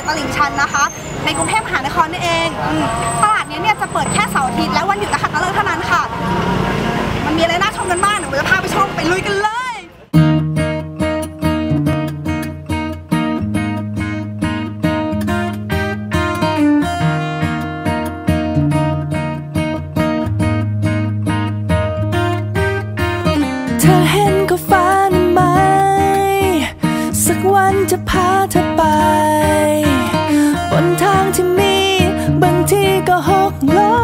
ตตลิ่งชันนะคะ ในกรุงเทพมหานครนี่เองอตลาดนี้เนี่ยจะเปิดแค่เสาร์อาทิตย์และวันหยุดนะคะก็เลิกเท่านั้นค่ะ มันมีอะไรน่าชมกันบ้างเดี๋ยวเราจะพาไปชมไปลุยกันเลยางที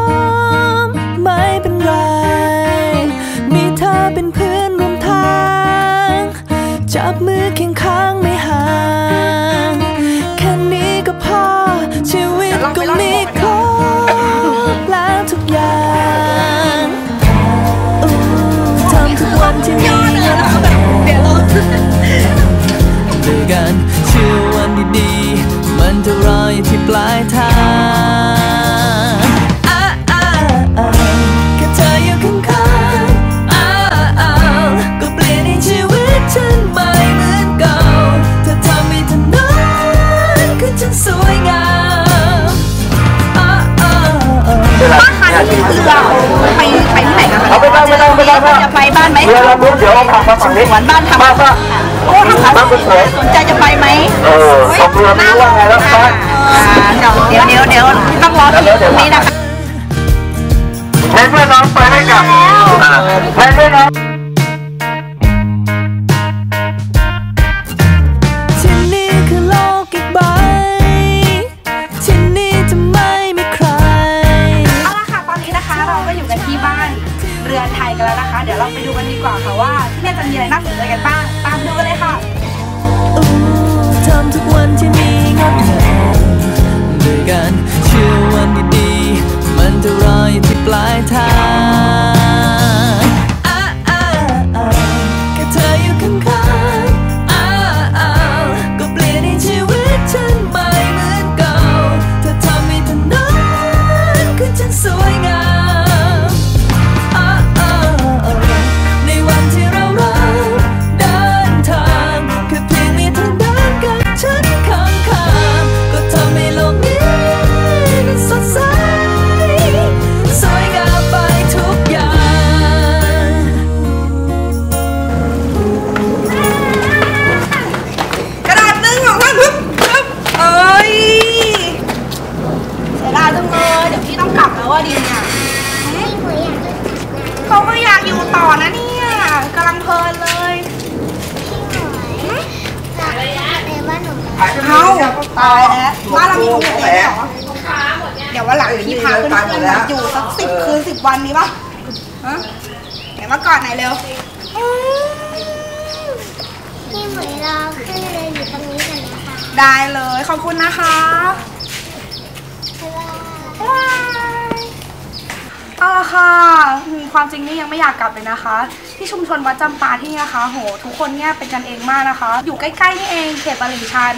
เรือเรารู้เดี๋ยวเราขับมาฝั่งนี้สวนบ้านทำมาป่ะโอ้ทำบ้านสวยสนใจจะไปไหมเออขอบเรือไม่รู้ว่าไงแล้วไปเดี๋ยวเดี๋ยวเดี๋ยวต้องรอที่ตรงนี้นะคะในเมื่อนน้องไปให้กับอ่าให้เมื่อน้อง ยวเราไปดูกันดีกว่าค่ะว่า ที่นี่จะมีอะไรน่าสนใจกันบ้าง ตามดูกันเลยค่ะทำทุกวันที่มีงดงามด้วยกันเชื่อวันดีๆมันจะรออยู่ที่ปลายทาง เขาตายแล้วบ้านเรามีโฮมสเตย์เหรอเดี๋ยววันหลังพี่พาเพื่อนๆมาอยู่สักสิบคืนสิบวันนี้ปะฮะเดี๋ยวมาก่อนไหนอยเร็วพี่หมวยรอขึ้นเรืออยู่ตรงนี้กันนะคะได้เลยขอบคุณนะคะบ๊ายบายเอาละค่ะอืมความจริงนี่ยังไม่อยากกลับเลยนะคะ ที่ชุมชนวัดจำปาที่นี่นะคะ โห ทุกคนเนี่ยเป็นกันเองมากนะคะ อยู่ใกล้ๆนี่เองเขตตลิ่งชัน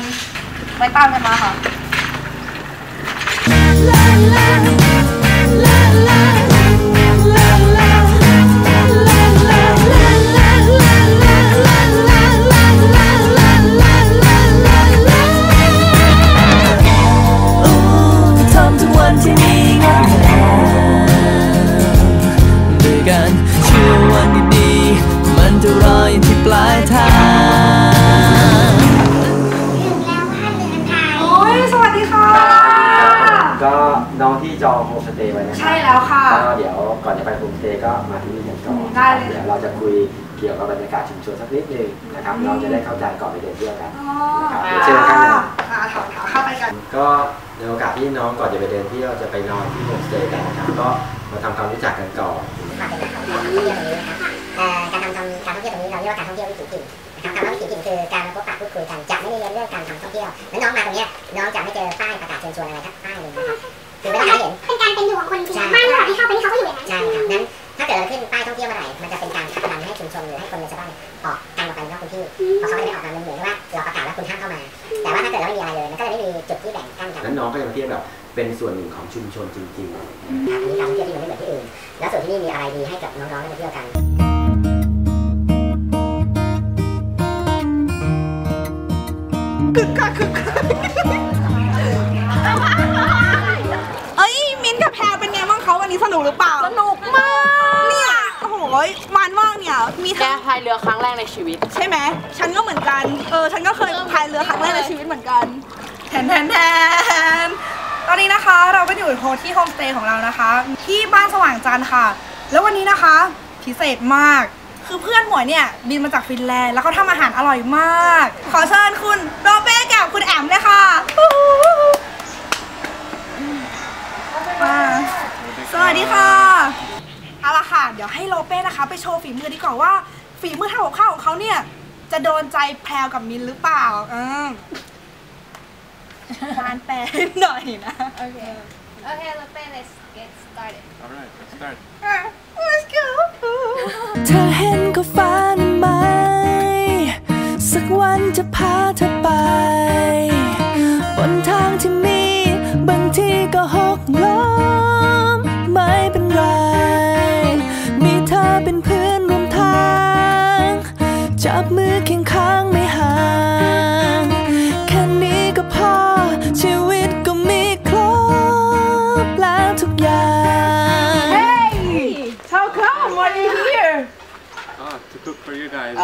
ไปตามกันมาค่ะ บบรรยากาศชุมชนสักนิดนึงนะครับ เราจะได้เข้าใจก่อนไปเดินเที่ยวกันอ๋อนะครับเดี๋ยวเชิญข้างในอ่าถามถามเข้าไปกัน ก็ในโอกาสที่น้องก่อนจะไปเดินเที่ยวจะไปนอนที่โฮมสเตย์กันนะครับก็มาทำความรู้จักกันก่อนเอ่อการทำทำการท่องเที่ยวตรงนี้เราเรียกว่าการท่องเที่ยววิถีถิ่นนะครับคำว่าวิถีถิ่นคือการมาพบปะพูดคุยกันจะไม่ได้เน้นเรื่องการทำท่องเที่ยวแล้วน้องมาตรงเนี้ยน้องจะไม่เจอป้ายประกาศเชิญชวนอะไรทักป้ายเลยนะครับคือไม่ต้องหาเห็นเป็นการเป็นอยู่ของคนจริงๆบ้านเราที่เข้าไปนี่เขาก็อยู่อย่างนั้นใช่ครับนั้น ถ้าเกิดเราขึ้นป้ายท่องเที่ยวเมื่อไหร่มันจะเป็นการขับดันให้ชุมชนหรือให้คนในชาวบ้านออกทางออกไปนอกพื้นที่เพราะเขาไม่ได้ออกมามันเหมือนว่าเราประกาศแล้วคุณห้ามเข้ามา แต่ว่าถ้าเกิดเราไม่มีอะไรเลยมันก็จะไม่มีจุดที่แบ่งกั้นกันนั้นน้องก็จะมาเที่ยวแบบเป็นส่วนหนึ่งของชุมชนจริงๆครับมีการท่องเที่ยวที่มันไม่เหมือนที่อื่น แล้วส่วนที่นี่มีอะไรดีให้กับน้องๆได้มาเที่ยวกันคึกคักคึกคักเอ้ยมินกับแพรเป็นไงบ้างเขาวันนี้สนุกหรือเปล่า นี่ยมีแกทั้งพายเรือครั้งแรกในชีวิต ใช่ไหมฉันก็เหมือนกัน เออ ฉันก็เคยพายเรือครั้งแรกในชีวิตเหมือนกันแทนแทนแทนตอนนี้นะคะเราก็อยู่โฮที่โฮมสเตย์ของเรานะคะ ที่บ้านสว่างจันทร์ค่ะ แล้ววันนี้นะคะพิเศษมาก คือเพื่อนหมวยเนี่ยบินมาจากฟินแลนด์แล้วเขาทำอาหารอร่อยมาก ขอเชิญคุณโรเป้กับคุณแอมเลยค่ะอ่าสวัสดีค่ะ เอาละค่ะ เดี๋ยวให้โลเป้นะคะ ไปโชว์ฝีมือดีกว่าว่า ฝีมือทำกับข้าวของเขาเนี่ย จะโดนใจแพรวกับมินหรือเปล่าเออทานแปลหน่อยนะโอเค Okay, Lepe, let's get started. Alright, let's start. let's go เธอเห็นก็ฟ้านั้นไหม สักวันจะพาเธอไป บนทางที่มี บางทีก็ห What are you here? Oh, to cook for you guys.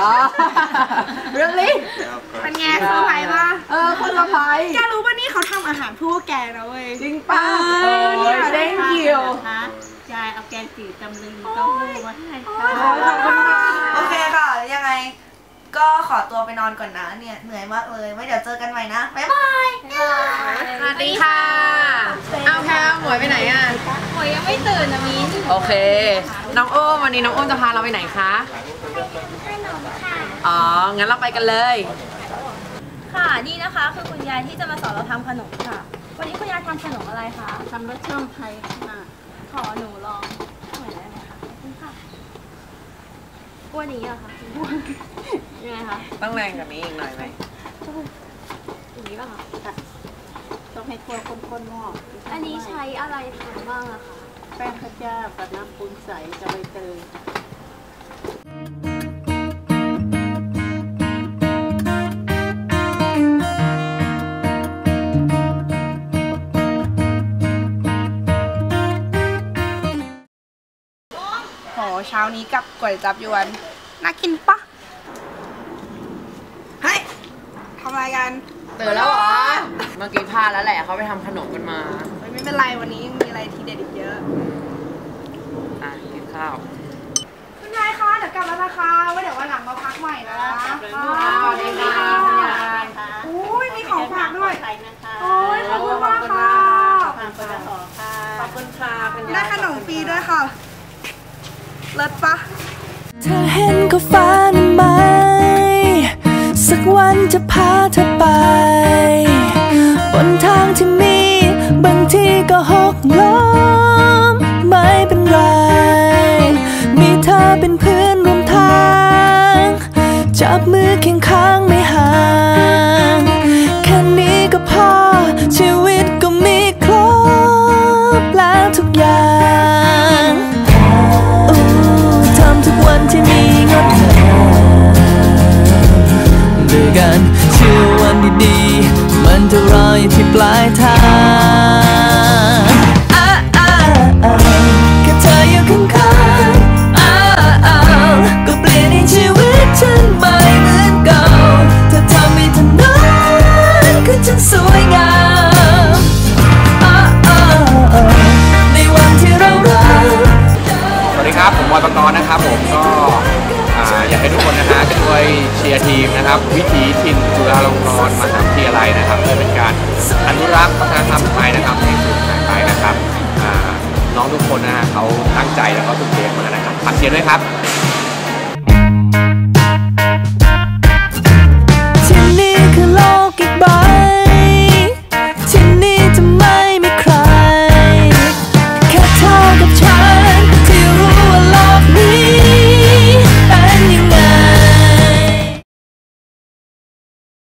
Really? Yeah, of course. เป็นไงเซอร์ไพรส์ปะเออคนละพายแกรู้ป่ะนี่เขาทำอาหารเพื่อพวกแกนะเว้ยจริงป่ะโอ้ย thank you ยายเอาแกงจืดตำลึงเต้าหู้มาให้ค่ะ โอเคค่ะยังไง ก็ขอตัวไปนอนก่อนนะเนี่ยเหนื่อยมากเลยไว้เดี๋ยวเจอกันใหม่นะบ๊ายบายสวัสดีค่ะ เอาแพรหมวยไปไหนอะหวยยังไม่ตื่นนะมิ้นโอเค น้องโอ้มวันนี้น้องโอ้มจะพาเราไปไหนคะขนมค่ะ อ๋อ งั้นเราไปกันเลย ค่ะ นี่นะคะ คือคุณยายที่จะมาสอนเราทำขนมค่ะ วันนี้คุณยายทำขนมอะไรคะทำรสช่องไทยค่ะ ขอหนูลองหน่อยได้ไหมคะขอบคุณค่ะ อ้วนอย่างนี้เหรอคะยังไงคะต้องแรงกว่านี้อีกหน่อยไหมอย่างนี้ป่ะคะต้องให้ทั่วข้นๆหม้ออันนี้ใช้อะไรทำบ้างอะคะ แป้งข้าวเจ้ากับน้ำปูนใสกับใบเตย โหเช้านี้กับก๋วยจับยวน น่ากินปะเฮ้ยทำอะไรกันตื่นแล้วเหรอ เมื่อกี้พลาดแล้วแหละเขาไปทำขนมกันมาเฮ้ยไม่เป็นไรวันนี้ยังมีอะไรทีเด็ดอีกเยอะ อะกินข้าว คุณยายคะเดี๋ยวกลับแล้วนะคะไว้เดี๋ยววันหลังมาพักใหม่นะสวัสดีค่ะคุณยายอุ้ยมีของฝากด้วยไทยนะคะโอ้ยขอบคุณมากค่ะทานคนละห่อค่ะ ขอบคุณค่ะคุณยาย ได้ขนมฟรีด้วยค่ะ เลิศปะเธอเห็นก็ฟ้านั้นไหม สักวันจะพาเธอไป บนทางที่มี บางทีก็หกล้มไม่เป็นไร มีเธอเป็นเพื่อนร่วมทาง จับมือเคียงข้าง ผมบอยปกรณ์นะครับผมก็อยากให้ทุกคนนะฮะช่วยเชียร์ทีมนะครับ วิถีถิ่นจุฬาลงกรณ์มหาวิทยาลัยนะครับเพื่อเป็นการอนุรักษ์วัฒนธรรมไทยนะครับให้สูญหายไปนะครับน้องทุกคนนะฮะเขาตั้งใจแล้วก็ทุ่มเทมานะครับฝากเชียร์ด้วยครับ